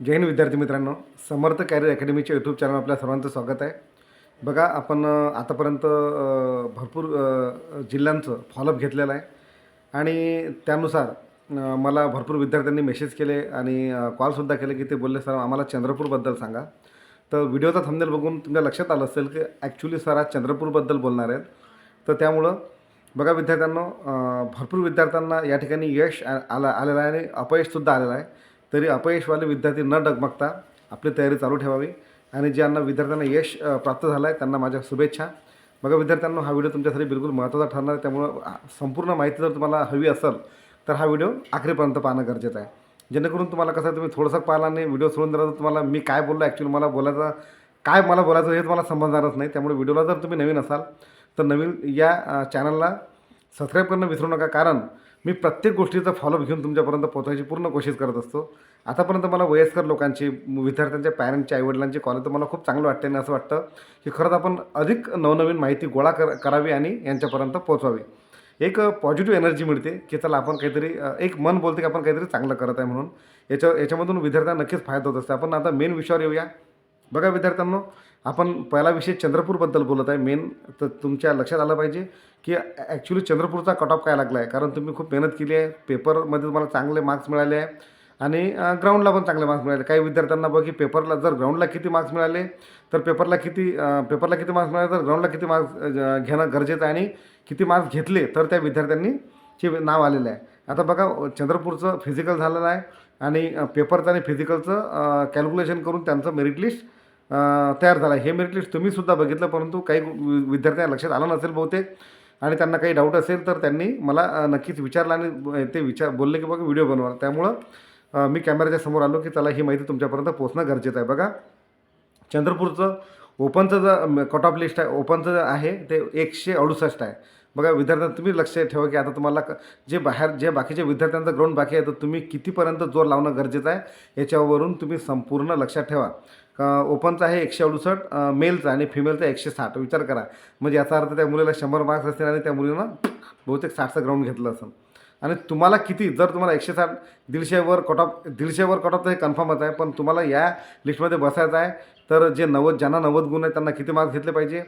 जय हिंद विद्यार्थी मित्रांनो. समर्थ कॅरियर अकॅडमीच्या यूट्यूब चॅनल आपल्या सर्वांचं स्वागत आहे. बघा आपण आतापर्यंत भरपूर जिल्ह्यांचं फॉलोअप घेतलेलं आहे. आणि त्यानुसार मला भरपूर विद्यार्थ्यांनी मेसेज केले आणि कॉलसुद्धा केले की ते बोलले सर आम्हाला चंद्रपूरबद्दल सांगा. तर व्हिडिओचा थंबनेल बघून तुमच्या लक्षात आलं असेल की ॲक्च्युली सर आज चंद्रपूरबद्दल बोलणार आहेत. तर त्यामुळं बघा विद्यार्थ्यांनो भरपूर विद्यार्थ्यांना या ठिकाणी यश आला आलं आलेलं आहे आणि अपयशसुद्धा आलेलं आहे. तरी अपयशवाले विद्यार्थी न डगमगता आपली तयारी चालू ठेवावी. आणि ज्यांना विद्यार्थ्यांना यश प्राप्त झालं आहे त्यांना माझ्या शुभेच्छा. बघा विद्यार्थ्यांना हा व्हिडिओ तुमच्यासाठी बिलकुल महत्त्वाचा ठरणार आहे. त्यामुळं संपूर्ण माहिती जर तुम्हाला हवी असेल तर हा व्हिडिओ आखरीपर्यंत पाहणं गरजेचं आहे. जेणेकरून तुम्हाला कसं तुम्ही थोडंसं पाहिला आणि व्हिडिओ सोडून दिला तर तुम्हाला मी काय बोललो ॲक्च्युली मला बोलायचं काय मला बोलायचं हे तुम्हाला समजणारच नाही. त्यामुळे व्हिडिओला जर तुम्ही नवीन असाल तर नवीन या चॅनलला सबस्क्राईब करणं विसरू नका. कारण मी प्रत्येक गोष्टीचा फॉलोअप घेऊन तुमच्यापर्यंत पोहोचायची पूर्ण कोशिश करत असतो. आतापर्यंत मला वयस्कर लोकांची विद्यार्थ्यांच्या पॅरेंटच्या आईवडिलांची कॉल तर मला खूप चांगलं वाटते आणि असं वाटतं की खरंच आपण अधिक नवनवीन माहिती गोळा कर करावी आणि यांच्यापर्यंत पोहोचवावी. एक पॉझिटिव्ह एनर्जी मिळते की चला आपण काहीतरी एक मन बोलते की आपण काहीतरी चांगलं करत आहे म्हणून. याच्या याच्यामधून विद्यार्थ्यांना नक्कीच फायदा होत असतो. आपण आता मेन विषयावर येऊया. बघा विद्यार्थ्यांनो आपण पहिला विषय चंद्रपूरबद्दल बोलत आहे. मेन तर तुमच्या लक्षात आलं पाहिजे की ॲक्च्युली चंद्रपूरचा कट ऑफ काय लागला आहे कारण तुम्ही खूप मेहनत केली आहे. पेपरमध्ये तुम्हाला चांगले मार्क्स मिळाले आहे. आणि ग्राउंडला पण चांगले मार्क्स मिळाले. काही विद्यार्थ्यांना बघ की पेपरला जर ग्राउंडला किती मार्क्स मिळाले तर पेपरला किती पेपरला किती मार्क्स मिळाले तर ग्राउंडला किती मार्क्स घेणं गरजेचं आहे. आणि किती मार्क्स घेतले तर त्या विद्यार्थ्यांनी चे नाव आलेलं आहे. आता बघा चंद्रपूरचं फिजिकल झालेलं आहे. आणि पेपरचं आणि फिजिकलचं कॅल्क्युलेशन करून त्यांचं मेरिट लिस्ट तयार झाला. आहे हे मेरिट लिस्ट तुम्हीसुद्धा बघितलं परंतु काही विद्यार्थ्यांना लक्षात आलं नसेल बहुतेक आणि त्यांना काही डाऊट असेल तर त्यांनी मला नक्कीच विचारलं आणि ते विचार बोलले की बघा व्हिडिओ बनवा. त्यामुळं मी कॅमेऱ्याच्या समोर आलो की चला ही माहिती तुमच्यापर्यंत पोहोचणं गरजेचं आहे. बघा चंद्रपूरचं ओपनचं जर कट ऑफ लिस्ट आहे ओपनचं जे आहे ते एकशे अडुसष्ट आहे. बघा विद्यार्थ्यांना तुम्ही लक्ष ठेवा की आता तुम्हाला क- जे बाहेर जे बाकीच्या विद्यार्थ्यांचं ग्राउंड बाकी आहे तर तुम्ही कितीपर्यंत जोर लावणं गरजेचं आहे याच्यावरून तुम्ही संपूर्ण लक्षात ठेवा. का ओपनचं आहे एकशे अडुसष्ट मेलचा आणि फिमेलचा एकशे साठ. विचार करा. म्हणजे याचा अर्थ त्या मुलीला शंभर मार्क्स असतील आणि त्या मुलीनं बहुतेक साठचं ग्राउंड घेतलं असेल. आणि तुम्हाला किती? जर तुम्हाला एकशे साठ दीडशेवर कट ऑफ दीडशेवर कट ऑफ तर हे कन्फर्मच आहे पण तुम्हाला या लिस्टमध्ये बसायचं आहे. तर जे नव्वद ज्यांना नव्वद गुण आहे त्यांना किती मार्क्स घेतले पाहिजे?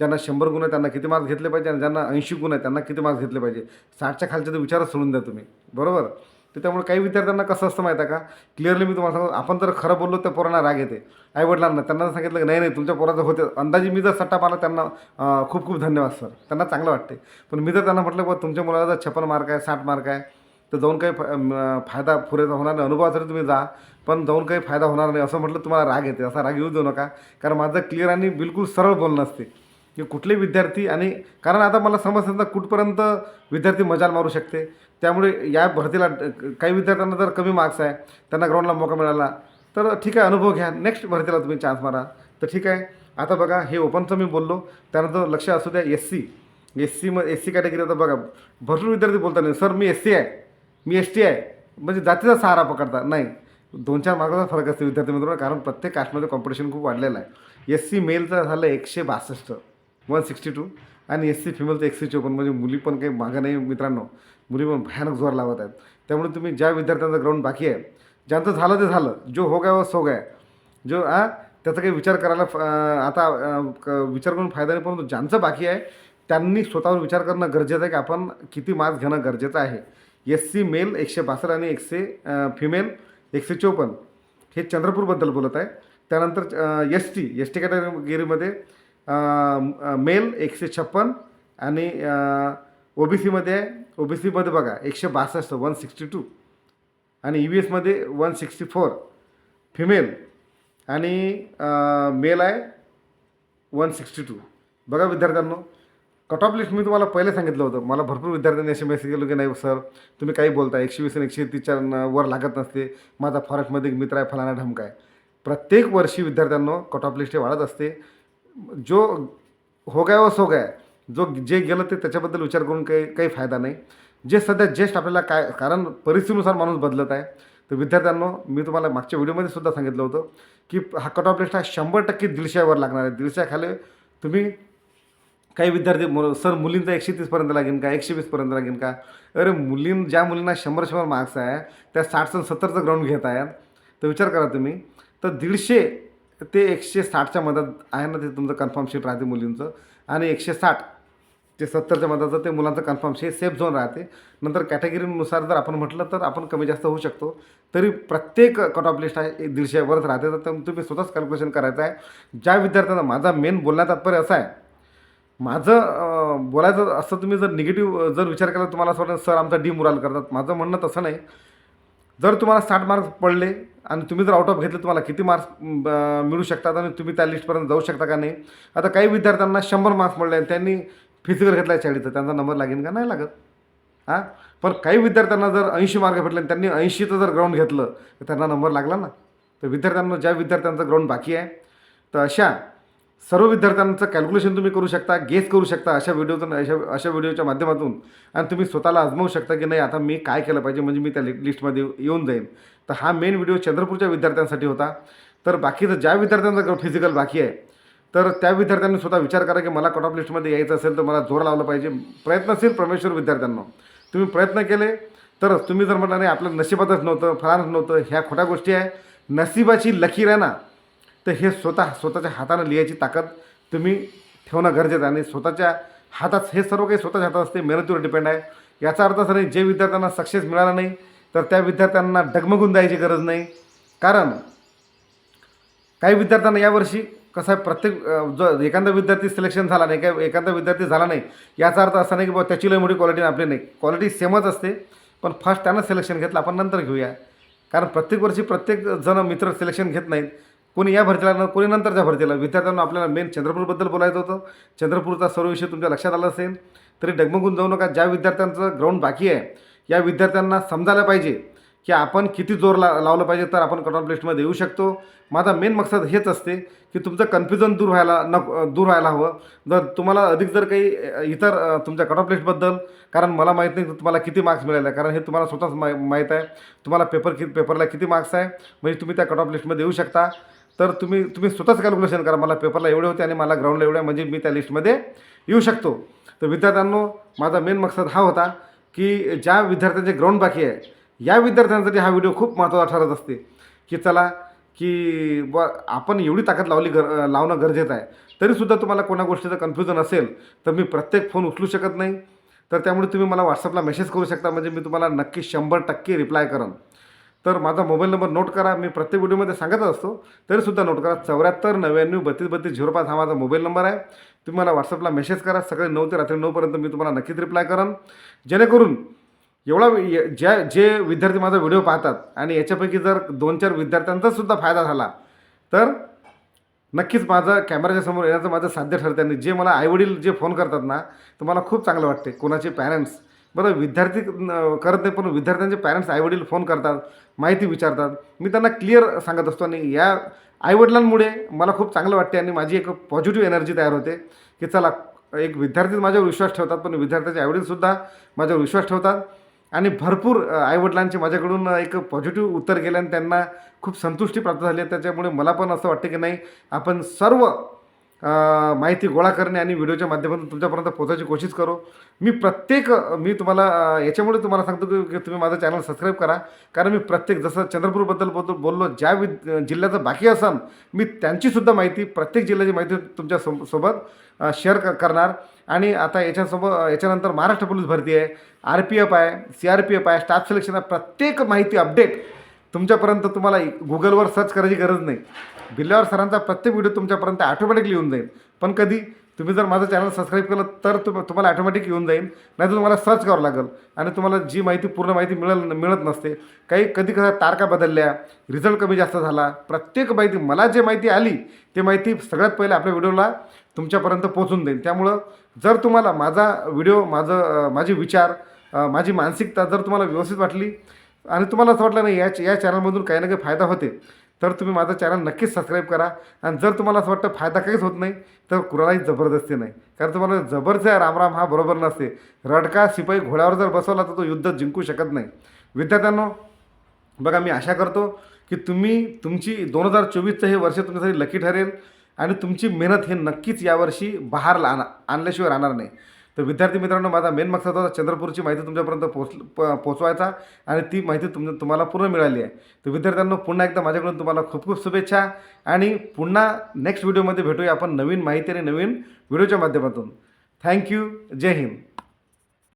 ज्यांना शंभर गुण आहे त्यांना किती मार्क्स घेतले पाहिजे? आणि ज्यांना ऐंशी गुण आहे त्यांना किती मार्क्स घेतले पाहिजे? साठच्या खालचे तर विचारच सोडून द्या तुम्ही. बरोबर? तर त्यामुळे काही विद्यार्थ्यांना कसं असतं माहिती आहे का? क्लिअरली मी तुम्हाला सांगतो आपण जर खरं बोललो तर पोरांना राग येते. आईवडिलांना त्यांना सांगितलं की नाही नाही तुमच्या पोराचं होते. अंदाजे मी जर सट्टा पाहिला त्यांना खूप खूप धन्यवाद सर. त्यांना चांगलं वाटते पण मी जर त्यांना म्हटलं बा तुमच्या मुलाला जर छप्पन मार्क आहे साठ मार्क आहे तर जाऊन काही फ- फायदा पुरेसा होणार नाही. अनुभवासाठी तुम्ही जा पण जाऊन काही फायदा होणार नाही असं म्हटलं तुम्हाला राग येते. असा राग येऊ देऊ नका. कारण माझं क्लिअर आणि बिलकुल सरळ बोलणं असते. की कुठले विद्यार्थी आणि कारण आता मला समजतं ना कुठपर्यंत विद्यार्थी मजाल मारू शकते. त्यामुळे या भरतीला काही विद्यार्थ्यांना जर कमी मार्क्स आहे त्यांना ग्राउंडला मौका मिळाला तर ठीक आहे अनुभव घ्या. नेक्स्ट भरतीला तुम्ही चान्स मारा. तर ठीक आहे. आता बघा हे ओपनचं मी बोललो. त्यानंतर लक्ष असू द्या एस सी एस सी म एस सी कॅटेगरी आता बघा. भरपूर विद्यार्थी बोलताना नाही सर मी एस सी आहे. मी एस टी आहे. म्हणजे जातीचा सहारा पकडता. नाही. दोन चार मार्काचा फरक असतो विद्यार्थी मित्रांनो कारण प्रत्येक कास्टमध्ये कॉम्पिटिशन खूप वाढलेलं आहे. एस सी मेलचं झालं एकशे बासष्ट. वन सिक्स्टी टू आणि एस सी फिमेलचं एकशे चोपन्न. म्हणजे मुली पण काही मागं नाही मित्रांनो. मुली पण भयानक जोर लावत आहेत. त्यामुळे तुम्ही ज्या विद्यार्थ्यांचं ग्राउंड बाकी आहे ज्यांचं झालं ते झालं. जो हो गाय व सो गाय. जो आ त्याचा काही विचार करायला फ- आता क- विचार करून फायदा नाही परंतु ज्यांचं बाकी आहे त्यांनी स्वतःवर विचार करणं गरजेचं आहे की आपण किती मार्क्स घेणं गरजेचं आहे. एस सी मेल एकशे बासष्ट आणि एकशे फिमेल एकशे चोपन्न. हे चंद्रपूरबद्दल बोलत आहे. त्यानंतर एस टी एस टी कॅटेगरीमध्ये मेल एकशे छप्पन आणि ओ बी सीमध्ये आहे. ओ बी सीमध्ये बघा एकशे बासष्ट वन सिक्स्टी टू आणि ई व्ही एसमध्ये वन सिक्स्टी फोर फिमेल आणि मेल आहे वन सिक्स्टी टू बघा विद्यार्थ्यांनो कट ऑफ लिस्ट मी तुम्हाला पहिले सांगितलं होतं. मला भरपूर विद्यार्थ्यांनी असे मेसेज केलं की नाही सर तुम्ही काही बोलता एकशे वीस आणि एकशे तीसच्या वर लागत नसते. माझा फॉरेस्टमध्ये एक मित्र आहे फलाना ढमका आहे. प्रत्येक वर्षी विद्यार्थ्यांना कट ऑफ लिस्ट हे वाढत असते. जो हो गया व सो गया जो जे गेलं ते त्याच्याबद्दल विचार करून काही काही फायदा नाही. जे सध्या जेस्ट आपल्याला काय कारण परिस्थितीनुसार माणूस बदलत आहे. तर विद्यार्थ्यांनो मी तुम्हाला मागच्या व्हिडिओमध्ये सुद्धा सांगितलं होतं की हा कट ऑफ लिस्ट हा शंभर टक्के दीडशेवर लागणार आहे. दीडशेखाली तुम्ही काही विद्यार्थी मु सर मुलींचा एकशे तीसपर्यंत लागेल का? एकशे वीसपर्यंत लागेल का? अरे मुलीं ज्या मुलींना शंभर शंभर मार्क्स आहे त्या साठचं सत्तरचं ग्राउंड घेत आहेत. तर विचार करा तुम्ही. तर दीडशे ते एकशे साठच्या मधात आहे ना ते तुमचं कन्फर्म शीट राहते मुलींचं. आणि एकशे साठ ते सत्तरच्या मधाचं ते मुलांचं कन्फर्म शीट सेफ झोन राहते. नंतर कॅटेगरीनुसार जर आपण म्हटलं तर आपण कमी जास्त होऊ शकतो. तरी प्रत्येक कट ऑफ लिस्ट आहे एक दीडशेवरच राहते. तर तुम्ही स्वतःच कॅल्क्युलेशन करायचं आहे. ज्या विद्यार्थ्यांना माझा मेन बोलण्यात तात्पर्य असा आहे माझं बोलायचं असं तुम्ही जर निगेटिव्ह जर विचार केला तर तुम्हाला असं वाटतं सर आमचा डी मुराल करतात. माझं म्हणणं तसं नाही. जर तुम्हाला साठ मार्क्स पडले आणि तुम्ही जर आउट ऑफ घेतले तुम्हाला किती मार्क्स मिळू शकतात आणि तुम्ही त्या लिस्टपर्यंत जाऊ शकता का नाही? आता काही विद्यार्थ्यांना शंभर मार्क्स पडले आणि त्यांनी फिजिकल घेतला आहे चाळीसचा. त्यांचा नंबर लागेल का? नाही लागत. हां? पण काही विद्यार्थ्यांना जर ऐंशी मार्क भेटले आणि त्यांनी ऐंशीचं जर ग्राउंड घेतलं तर त्यांना नंबर लागला ना? तर विद्यार्थ्यांना ज्या विद्यार्थ्यांचं ग्राउंड बाकी आहे तर अशा सर्व विद्यार्थ्यांचं कॅल्क्युलेशन तुम्ही करू शकता गेस करू शकता अशा व्हिडिओतून अशा अशा व्हिडिओच्या माध्यमातून. आणि तुम्ही स्वतःला आजमावू शकता की नाही आता मी काय केलं पाहिजे म्हणजे मी त्या लि लिस्टमध्ये येऊन जाईन. तर हा मेन व्हिडिओ चंद्रपूरच्या विद्यार्थ्यांसाठी होता. तर बाकीचं ज्या विद्यार्थ्यांचा फिजिकल बाकी आहे तर त्या विद्यार्थ्यांनी स्वतः विचार करा की मला कट ऑफ लिस्टमध्ये यायचं असेल तर मला जोर लावला पाहिजे. प्रयत्नशील परमेश्वर विद्यार्थ्यांना तुम्ही प्रयत्न केले तरच तुम्ही जर म्हटलं नाही आपलं नशिबातच नव्हतं फळानच नव्हतं ह्या खोट्या गोष्टी आहे. नशिबाची लकीर आहे ना तर हे स्वतः स्वतःच्या हातानं लिहायची ताकद तुम्ही ठेवणं गरजेचं आहे. आणि स्वतःच्या हातात हे सर्व काही स्वतःच्या हातात असते मेहनतीवर डिपेंड आहे. याचा अर्थ असा नाही जे विद्यार्थ्यांना सक्सेस मिळाला नाही तर त्या विद्यार्थ्यांना डगमगून द्यायची गरज नाही. कारण काही विद्यार्थ्यांना यावर्षी कसं आहे प्रत्येक जो एखादा विद्यार्थी सिलेक्शन झाला नाही काय एखादा विद्यार्थी झाला नाही याचा अर्थ असा नाही की बाबा त्याची लय मोठी क्वालिटी आपली नाही. क्वालिटी सेमच असते पण फर्स्ट त्यानं सिलेक्शन घेतलं आपण नंतर घेऊया. कारण प्रत्येक वर्षी प्रत्येक जण मित्र सिलेक्शन घेत नाहीत. कोणी या भरतीला न कोणी नंतरच्या भरतीला विद्यार्थ्यांना आपल्याला मेन चंद्रपूरबद्दल बोलायचं होतं. चंद्रपूरचा सर्व विषय तुमच्या लक्षात आला असेल. तरी डगमगून जाऊ नका. ज्या विद्यार्थ्यांचं ग्राउंड बाकी आहे या विद्यार्थ्यांना समजायला पाहिजे की आपण किती जोर ला लावलं पाहिजे तर आपण कट ऑफ लिस्टमध्ये येऊ शकतो. माझा मेन मकसद हेच असते की तुमचं कन्फ्युजन दूर व्हायला न दूर व्हायला हवं. जर तुम्हाला अधिक जर काही इतर तुमच्या कट ऑफ लिस्टबद्दल कारण मला माहीत नाही की तुम्हाला किती मार्क्स मिळाले. कारण हे तुम्हाला स्वतःच मा माहीत आहे. तुम्हाला पेपर कि पेपरला किती मार्क्स आहे? म्हणजे तुम्ही त्या कट ऑफ लिस्टमध्ये येऊ शकता. तर तुम्ही तुम्ही स्वतःच कॅल्क्युलेशन करा. मला पेपरला एवढे होते आणि मला ग्राउंडला एवढे म्हणजे मी त्या लिस्टमध्ये येऊ शकतो. तर विद्यार्थ्यांनो माझा मेन मकसद हा होता की ज्या विद्यार्थ्यांचे ग्राउंड बाकी आहे या विद्यार्थ्यांसाठी हा व्हिडिओ खूप महत्त्वाचा ठरत असते. की चला की ब आपण एवढी ताकद लावली गर लावणं गरजेचं आहे. तरीसुद्धा तुम्हाला कोणा गोष्टीचं कन्फ्युजन असेल तर मी प्रत्येक फोन उचलू शकत नाही. तर त्यामुळे तुम्ही मला व्हॉट्सअपला मेसेज करू शकता. म्हणजे मी तुम्हाला नक्की शंभर टक्के रिप्लाय करेन. तर माझा मोबाईल नंबर नोट करा मी प्रत्येक व्हिडिओमध्ये सांगत असतो. तरीसुद्धा नोट करा चौऱ्याहत्तर नव्याण्णव बत्तीस बत्तीस झिरो पाच हा माझा मोबाईल नंबर आहे. तुम्ही मला व्हॉट्सअपला मेसेज करा सकाळी नऊ ते रात्री नऊपर्यंत मी तुम्हाला नक्कीच रिप्लाय करेन. जेणेकरून एवढा ज्या जे विद्यार्थी माझा व्हिडिओ पाहतात आणि याच्यापैकी जर दोन चार विद्यार्थ्यांचा सुद्धा फायदा झाला तर नक्कीच माझं कॅमेराच्या समोर येण्याचं माझं साध्य ठरतं आणि जे मला आईवडील जे फोन करतात ना तर मला खूप चांगलं वाटते कोणाचे पॅरेंट्स बरं विद्यार्थी करत नाही पण विद्यार्थ्यांचे पॅरेंट्स आईवडील फोन करतात माहिती विचारतात. मी त्यांना क्लिअर सांगत असतो आणि या आईवडिलांमुळे मला खूप चांगलं वाटते आणि माझी एक पॉझिटिव्ह एनर्जी तयार होते की चला एक विद्यार्थी माझ्यावर विश्वास ठेवतात पण विद्यार्थ्याचे आईवडीलसुद्धा माझ्यावर विश्वास ठेवतात. आणि भरपूर आईवडिलांचे माझ्याकडून एक पॉझिटिव्ह उत्तर गेलं आणि त्यांना खूप संतुष्टी प्राप्त झाली आहे. त्याच्यामुळे मला पण असं वाटतं की नाही आपण सर्व माहिती गोळा करणे आणि व्हिडिओच्या माध्यमातून तुमच्यापर्यंत पोहोचायची कोशिश करू. मी प्रत्येक मी तुम्हाला याच्यामुळे तुम्हाला सांगतो की तुम्ही माझं चॅनल सबस्क्राईब करा. कारण मी प्रत्येक जसं चंद्रपूरबद्दल बोलतो बोललो ज्या वि जिल्ह्याचं बाकी असाल मी त्यांचीसुद्धा माहिती प्रत्येक जिल्ह्याची माहिती तुमच्या सो सोबत शेअर क करणार. आणि आता याच्यासोबत याच्यानंतर महाराष्ट्र पोलीस भरती आहे. आर पी एफ आहे सी आर पी एफ आहे स्टाफ सिलेक्शन आहे प्रत्येक माहिती अपडेट तुमच्यापर्यंत तुम्हाला गुगलवर सर्च करायची गरज नाही. बिल्ल्यावर सरांचा प्रत्येक व्हिडिओ तुमच्यापर्यंत ॲटोमॅटिकली येऊन जाईल. पण कधी तुम्ही जर माझं चॅनल सबस्क्राईब केलं तर तुम तुम्हाला ॲटोमॅटिक येऊन जाईल. नाही तर तुम्हाला सर्च करावं लागेल. आणि तुम्हाला जी माहिती पूर्ण माहिती मिळेल मिळत नसते. काही कधी कधी तारखा बदलल्या रिझल्ट कमी जास्त झाला. प्रत्येक माहिती मला जे माहिती आली ते माहिती सगळ्यात पहिले आपल्या व्हिडिओला तुमच्यापर्यंत पोहोचून देईल त्यामुळं जर तुम्हाला माझा व्हिडिओ माझं माझे विचार माझी मानसिकता जर तुम्हाला व्यवस्थित वाटली आणि तुम्हाला असं वाटलं नाही या या चॅनलमधून काही ना काही फायदा होते तर तुम्ही माझं चॅनल नक्कीच सबस्क्राईब करा. आणि जर तुम्हाला असं वाटतं फायदा काहीच होत नाही तर कुणालाही जबरदस्ती नाही. कारण तुम्हाला जबरचा रामराम हा बरोबर नसते. रडका शिपाई घोड्यावर जर बसवला तर तो युद्ध जिंकू शकत नाही. विद्यार्थ्यांनो बघा मी आशा करतो की तुम्ही तुमची दोन हजार चोवीसचं हे वर्ष तुमच्यासाठी लकी ठरेल आणि तुमची मेहनत हे नक्कीच यावर्षी बहार आणा आणल्याशिवाय राहणार नाही. तर विद्यार्थी मित्रांनो माझा मेन मकसद होता चंद्रपूरची माहिती तुमच्यापर्यंत पोच प पोचवायचा आणि ती माहिती तुम तुम्हाला पूर्ण मिळाली आहे. तर विद्यार्थ्यांनो पुन्हा एकदा माझ्याकडून तुम्हाला खूप खूप शुभेच्छा आणि पुन्हा नेक्स्ट व्हिडिओमध्ये भेटूया आपण नवीन माहिती आणि नवीन व्हिडिओच्या माध्यमातून. थँक्यू जय हिंद.